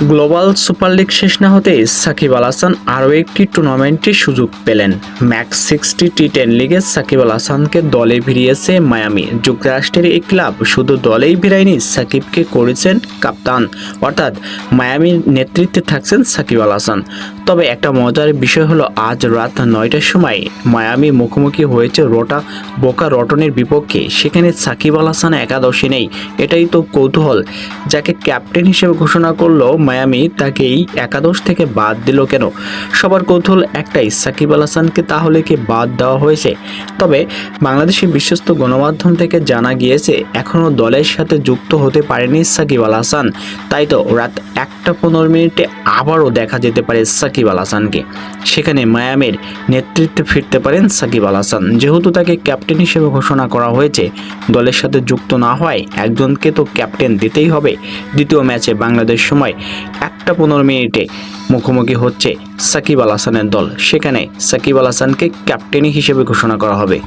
Global super league শেষ না হতেই সাকিব আল হাসান আরও একটি টুর্নামেন্টের সুযোগ পেলেন। ম্যাক্স সিক্সটি টি টেন লিগে সাকিব আল হাসানকে দলে ভিড়িয়েছে মায়ামি। যুক্তরাষ্ট্রের এই ক্লাব শুধু দলেই ভিড়ায়নি, সাকিবকে করেছেন কাপ্তান। অর্থাৎ মায়ামির নেতৃত্বে থাকছেন সাকিব আল হাসান। তবে একটা মজার বিষয় হলো, আজ রাত নয়টার সময় মায়ামি মুখোমুখি হয়েছে রোটা বোকা রটনের বিপক্ষে। সেখানে সাকিব আল হাসান একাদশে নেই। এটাই তো কৌতূহল। যাকে ক্যাপ্টেন হিসেবে ঘোষণা করল মায়ামি তাকেই একাদশ থেকে বাদ দিল কেন? সবার কৌতূহল একটাই, সাকিব আল হাসানকে তাহলে কি বাদ দেওয়া হয়েছে? তবে বাংলাদেশের বিশ্বস্ত গণমাধ্যম থেকে জানা গিয়েছে, এখনও দলের সাথে যুক্ত হতে পারেনি সাকিব আল হাসান। তাই তো রাত একটা পনেরো মিনিটে আবারও দেখা যেতে পারে সাকিব আল হাসানকে। সেখানে মায়ামির নেতৃত্বে ফিরতে পারেন সাকিব আল হাসান। যেহেতু তাকে ক্যাপ্টেন হিসেবে ঘোষণা করা হয়েছে, দলের সাথে যুক্ত না হয় একজনকে তো ক্যাপ্টেন দিতেই হবে। দ্বিতীয় ম্যাচে বাংলাদেশ সময় একটা পনেরো মিনিটে মুখোমুখি হচ্ছে সাকিব আল হাসানের দল। সেখানে সাকিব আল হাসানকে ক্যাপ্টেন হিসেবে ঘোষণা করা হবে।